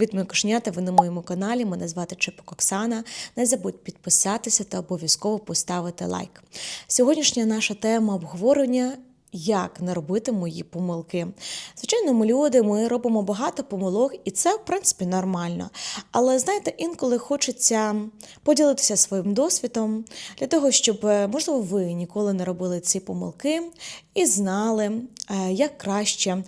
Привіт, мої кошенята! Ви на моєму каналі. Мене звати Чепок Оксана. Не забудь підписатися та обов'язково поставити лайк. Сьогоднішня наша тема обговорення. Як не робити мої помилки? Звичайно, ми люди, ми робимо багато помилок, і це, в принципі, нормально. Але знаєте, інколи хочеться поділитися своїм досвідом для того, щоб, е, можливо, ви ніколи не робили ці помилки і знали, е, як краще.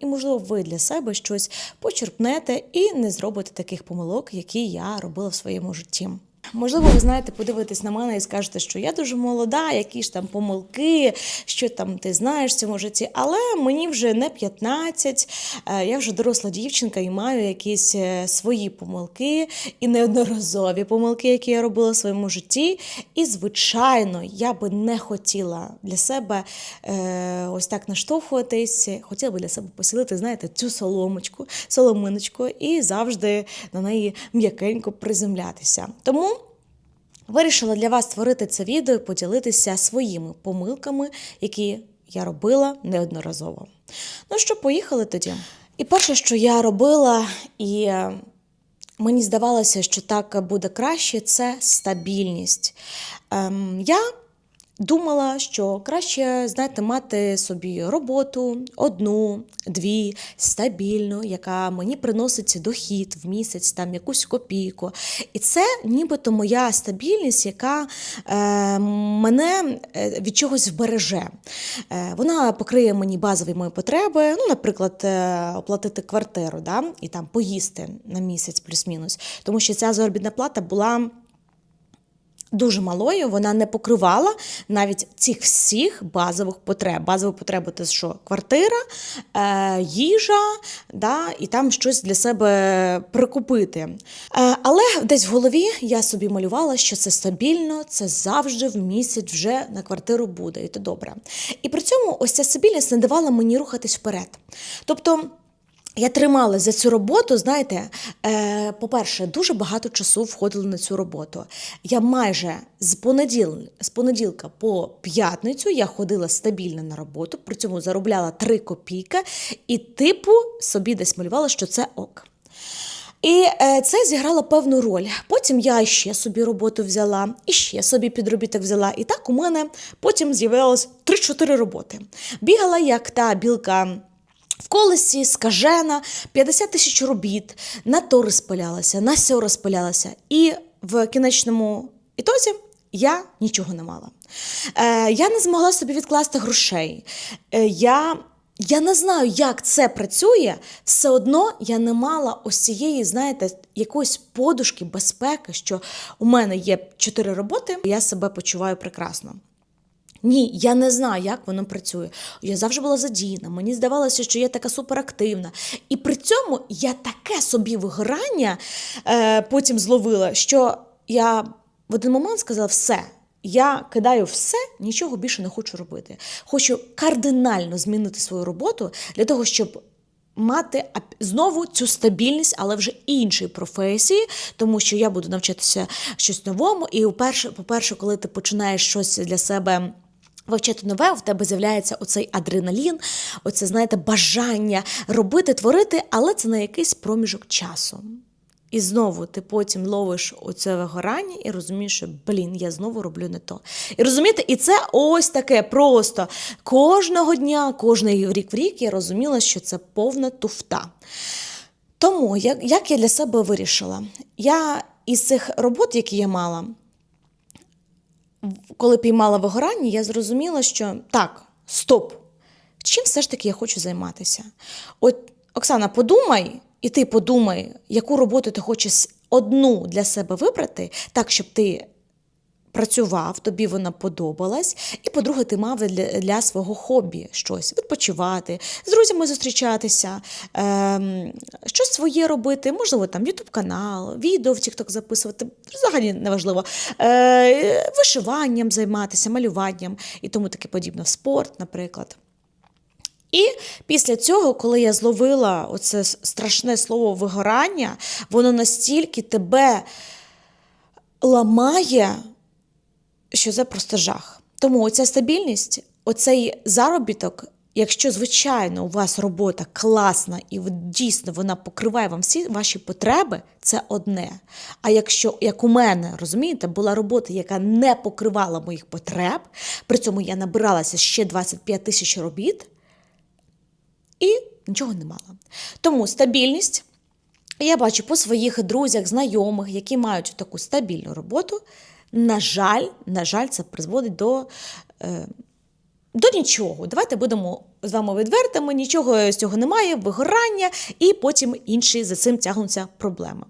І, можливо, ви для себе щось почерпнете і не зробите таких помилок, які я робила в своєму житті. Можливо, ви знаєте, подивитесь на мене і скажете, що я дуже молода, які ж там помилки, що там ти знаєш в цьому житті. Але мені вже не 15, е, я вже доросла дівчинка і маю якісь е, свої помилки і неодноразові помилки, які я робила в своєму житті. І, звичайно, я би не хотіла для себе е, ось так наштовхуватись, хотіла би для себе посілити, знаєте, цю соломочку, соломиночку і завжди на неї м'якенько приземлятися. Тому. Вирішила для вас створити це відео і поділитися своїми помилками, які я робила неодноразово. Ну що, поїхали тоді. І перше, що я робила, і е, мені здавалося, що так буде краще, це стабільність. Ем, я Думала, що краще, знаєте, мати собі роботу одну, дві, стабільну, яка мені приносить дохід в місяць, там якусь копійку. І це нібито моя стабільність, яка е, мене е, від чогось вбереже. Е, вона покриє мені базові мої потреби, ну, наприклад, е, оплатити квартиру да, і там поїсти на місяць плюс-мінус. Тому що ця заробітна плата була. Дуже малою вона не покривала навіть цих всіх базових потреб. Базові потреби це що? Квартира, е, їжа, да, і там щось для себе прикупити. Е, але десь в голові я собі малювала, що це стабільно, це завжди в місяць вже на квартиру буде, і то добре. І при цьому ось ця стабільність не давала мені рухатись вперед. Тобто. Я тримала за цю роботу, знаєте, е, по-перше, дуже багато часу входило на цю роботу. Я майже з понеділ, з понеділка по п'ятницю я ходила стабільно на роботу, при цьому заробляла 3 копійки, і, типу, собі десь малювала, що це ок. І е, це зіграло певну роль. Потім я ще собі роботу взяла, і ще собі підробіток взяла. І так у мене потім з'явилось 3-4 роботи. Бігала як та білка. В колесі скажена 50 тисяч робіт, на то розпилялася, на сьо розпилялася. І в кінечному ітозі я нічого не мала. Е, Я не змогла собі відкласти грошей. Е, я я не знаю, як це працює, все одно я не мала ось цієї, знаєте, якоїсь подушки безпеки, що у мене є чотири роботи, я себе почуваю прекрасно. Ні, я не знаю, як воно працює. Я завжди була задіяна. Мені здавалося, що я така суперактивна. І при цьому я таке собі вигорання е, потім зловила, що я в один момент сказала: все, я кидаю все, нічого більше не хочу робити. Хочу кардинально змінити свою роботу для того, щоб. Мати знову цю стабільність, але вже іншої професії, тому що я буду навчатися щось новому. І, по-перше, коли ти починаєш щось для себе Вивчати нове, в тебе з'являється оцей адреналін, оце, знаєте, бажання робити, творити, але це на якийсь проміжок часу. І знову ти потім ловиш оце вигорання і розумієш, що блін, я знову роблю не то. І розумієте, і це ось таке просто кожного дня, кожний рік в рік я розуміла, що це повна туфта. Тому, як, як я для себе вирішила, я із цих робот, які я мала, коли піймала вигорання, я зрозуміла, що так, стоп, чим все ж таки я хочу займатися? От, Оксана, подумай, і ти подумай, яку роботу ти хочеш одну для себе вибрати, так, щоб ти працював, тобі вона подобалась. І, по-друге, ти мав для для свого хобі щось відпочивати, з друзями зустрічатися, ем, щось своє робити, можливо, там ютуб канал, відео в TikTok записувати, взагалі неважливо, е, вишиванням займатися, малюванням і тому таке подібне. Спорт, наприклад. І після цього, коли я зловила оце страшне слово вигорання, воно настільки тебе ламає що це просто жах. Тому оця стабільність, оцей заробіток, Якщо, звичайно, у вас робота класна і дійсно вона покриває вам всі ваші потреби, це одне. А якщо, як у мене, розумієте, була робота, яка не покривала моїх потреб, при цьому я набиралася ще 25 тисяч робіт і нічого не мала. Тому стабільність. Я бачу по своїх друзях, знайомих, які мають таку стабільну роботу. На жаль, на жаль, це призводить до. Е, до нічого. Давайте будемо з вами відвертими, нічого з цього немає, вигорання, і потім інші за цим тягнуться проблеми.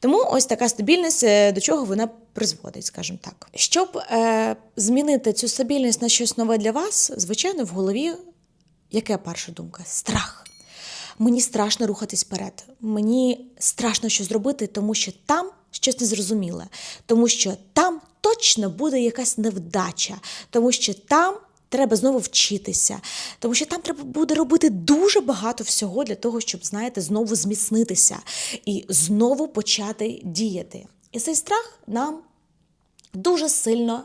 Тому ось така стабільність, е, до чого вона призводить, скажімо так. Щоб е, змінити цю стабільність на щось нове для вас, звичайно, в голові яка перша думка? Страх. Мені страшно рухатись вперед. Мені страшно щось зробити, тому що там щось незрозуміле, тому що там точно буде якась невдача, тому що там треба знову вчитися, тому що там треба буде робити дуже багато всього для того, щоб, знаєте, знову зміцнитися і знову почати діяти. І цей страх нам дуже сильно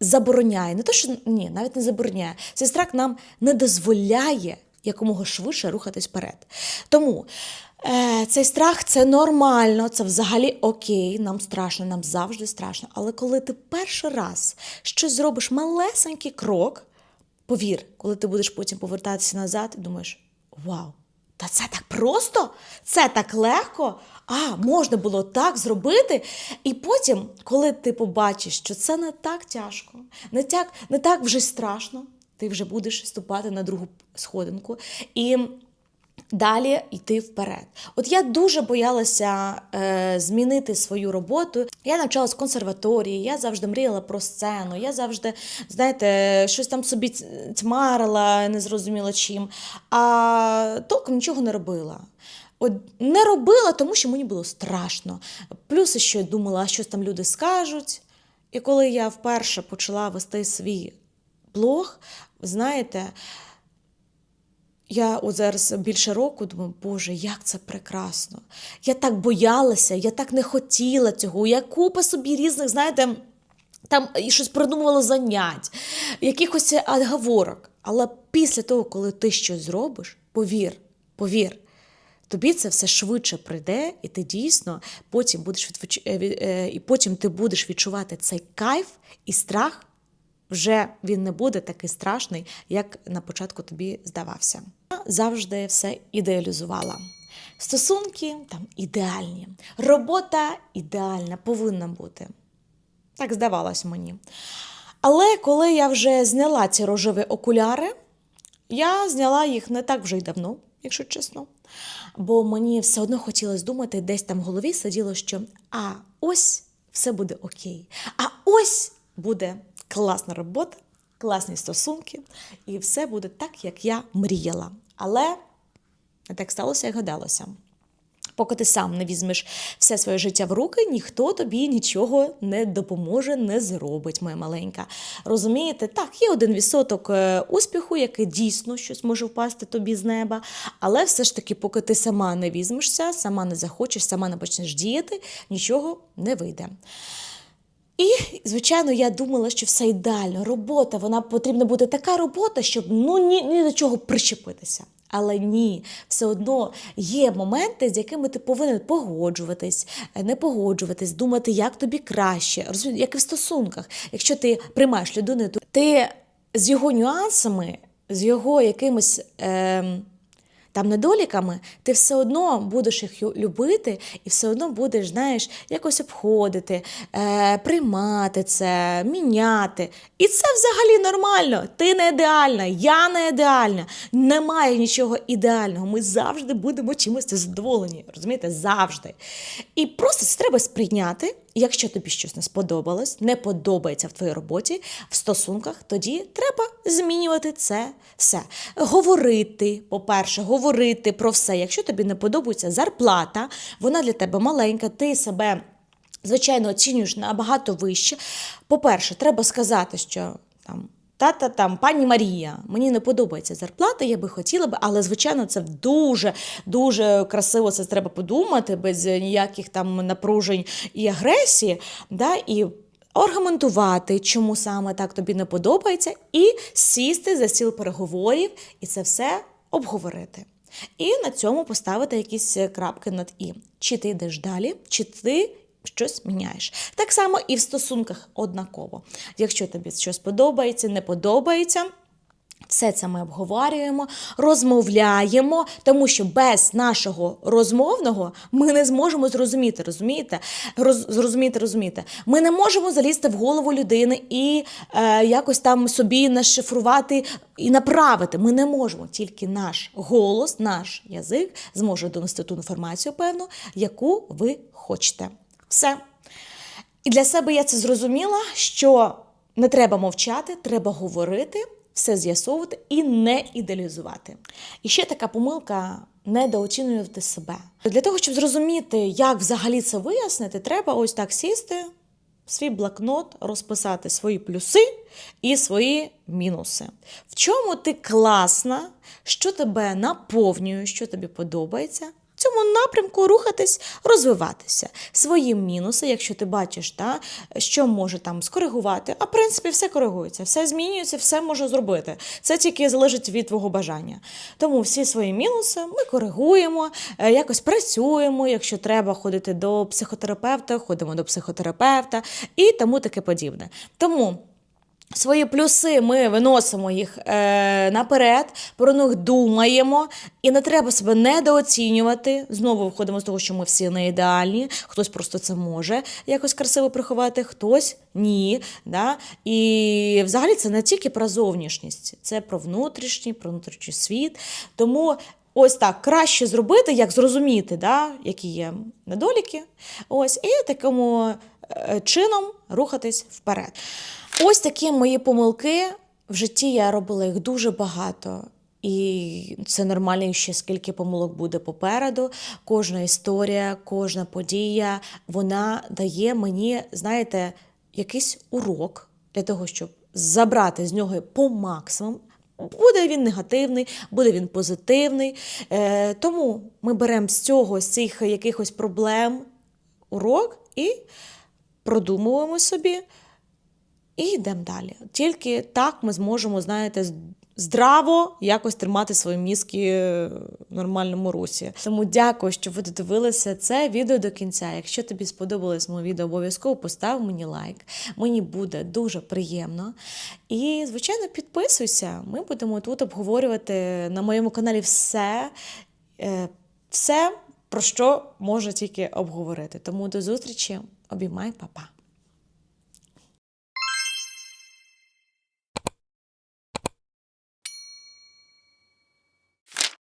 забороняє. Не те, що ні, навіть не забороняє. Цей страх нам не дозволяє якомога швидше рухатись вперед. Тому цей страх це нормально, це взагалі окей, нам страшно, нам завжди страшно. Але коли ти перший раз щось зробиш малесенький крок, повір, коли ти будеш потім повертатися назад і думаєш: Вау! Та це так просто, це так легко. А, можна було так зробити. І потім, коли ти побачиш, що це не так тяжко, не так, не так вже страшно, ти вже будеш ступати на другу сходинку. І далі йти вперед. От я дуже боялася е, змінити свою роботу. Я навчалась в консерваторії, я завжди мріяла про сцену, я завжди, знаєте, щось там собі тьмарила, не зрозуміла чим, а толком нічого не робила. От не робила, тому що мені було страшно. Плюс ще я думала, щось там люди скажуть. І коли я вперше почала вести свій блог, знаєте, я от зараз більше року думаю, Боже, як це прекрасно. Я так боялася, я так не хотіла цього. Я купа собі різних, знаєте, там щось придумувала занять, якихось отговорок. Але після того, коли ти щось зробиш, повір, повір, тобі це все швидше прийде, і ти дійсно потім будеш відвич... е, е, і потім ти будеш відчувати цей кайф і страх вже він не буде такий страшний, як на початку тобі здавався. Я завжди все ідеалізувала. Стосунки там ідеальні, робота ідеальна повинна бути. Так здавалось мені. Але коли я вже зняла ці рожеві окуляри, я зняла їх не так вже й давно, якщо чесно. Бо мені все одно хотілося думати, десь там в голові сиділо, що а ось все буде окей. А ось буде класна робота, класні стосунки, і все буде так, як я мріяла. Але не так сталося, як гадалося. Поки ти сам не візьмеш все своє життя в руки, ніхто тобі нічого не допоможе, не зробить, моя маленька. Розумієте, так, є один відсоток е, успіху, який дійсно щось може впасти тобі з неба. Але все ж таки, поки ти сама не візьмешся, сама не захочеш, сама не почнеш діяти, нічого не вийде. І, звичайно, я думала, що все ідеально. Робота, вона потрібна бути така робота, щоб ну ні, ні до чого прищепитися. Але ні, все одно є моменти, з якими ти повинен погоджуватись, е, не погоджуватись, думати, як тобі краще, розумієте, як і в стосунках. Якщо ти приймаєш людину, то ти з його нюансами, з його якимось. ем, там недоліками, ти все одно будеш їх любити і все одно будеш, знаєш, якось обходити, е, приймати це, міняти. І це взагалі нормально. Ти не ідеальна, я не ідеальна. Немає нічого ідеального. Ми завжди будемо чимось задоволені. Розумієте? Завжди. І просто це треба сприйняти. Якщо тобі щось не сподобалось, не подобається в твоїй роботі, в стосунках, тоді треба змінювати це все. Говорити, по-перше, говорити про все. Якщо тобі не подобається зарплата, вона для тебе маленька, ти себе, звичайно, оцінюєш набагато вище. По-перше, треба сказати, що там. Тата там, пані Марія, мені не подобається зарплата, я би хотіла би, але звичайно, це дуже дуже красиво. Це треба подумати без ніяких там напружень і агресії. Да? І аргументувати, чому саме так тобі не подобається, і сісти за стіл переговорів і це все обговорити. І на цьому поставити якісь крапки над і. Чи ти йдеш далі, чи ти щось міняєш. Так само і в стосунках однаково. Якщо тобі щось подобається, не подобається. Все це ми обговорюємо, розмовляємо, тому що без нашого розмовного ми не зможемо зрозуміти, розумієте? Роз, зрозуміти, розумієте. Ми не можемо залізти в голову людини і е, якось там собі нашифрувати і направити. Ми не можемо. Тільки наш голос, наш язик зможе донести ту інформацію, певну, яку ви хочете. Все. І для себе я це зрозуміла, що не треба мовчати, треба говорити, все з'ясовувати і не ідеалізувати. І ще така помилка недооцінювати себе. Для того, щоб зрозуміти, як взагалі це вияснити, треба ось так сісти, свій блокнот, розписати свої плюси і свої мінуси. В чому ти класна, що тебе наповнює, що тобі подобається цьому напрямку рухатись, розвиватися. Свої мінуси, якщо ти бачиш, та, що може там скоригувати, а в принципі все коригується, все змінюється, все може зробити. Це тільки залежить від твого бажання. Тому всі свої мінуси ми коригуємо, е, якось працюємо. Якщо треба ходити до психотерапевта, ходимо до психотерапевта і тому таке подібне. Тому. Свої плюси ми виносимо їх е, наперед, про них думаємо, і не треба себе недооцінювати. Знову виходимо з того, що ми всі не ідеальні, хтось просто це може якось красиво приховати, хтось ні. Да? І взагалі це не тільки про зовнішність, це про внутрішній, про внутрішній світ. Тому ось так краще зробити, як зрозуміти, да? які є недоліки. Ось, і такому е, чином рухатись вперед. Ось такі мої помилки. В житті я робила їх дуже багато. І це нормально, ще скільки помилок буде попереду. Кожна історія, кожна подія, вона дає мені, знаєте, якийсь урок для того, щоб забрати з нього по максимуму. Буде він негативний, буде він позитивний. Е, тому ми беремо з цього, з цих якихось проблем урок і продумуємо собі. І йдемо далі. Тільки так ми зможемо, знаєте, здраво якось тримати свої мізки в нормальному русі. Тому дякую, що ви додивилися це відео до кінця. Якщо тобі сподобалось моє відео, обов'язково постав мені лайк. Мені буде дуже приємно. І, звичайно, підписуйся. Ми будемо тут обговорювати на моєму каналі все, е, все, про що можна тільки обговорити. Тому до зустрічі, обіймай, па-па.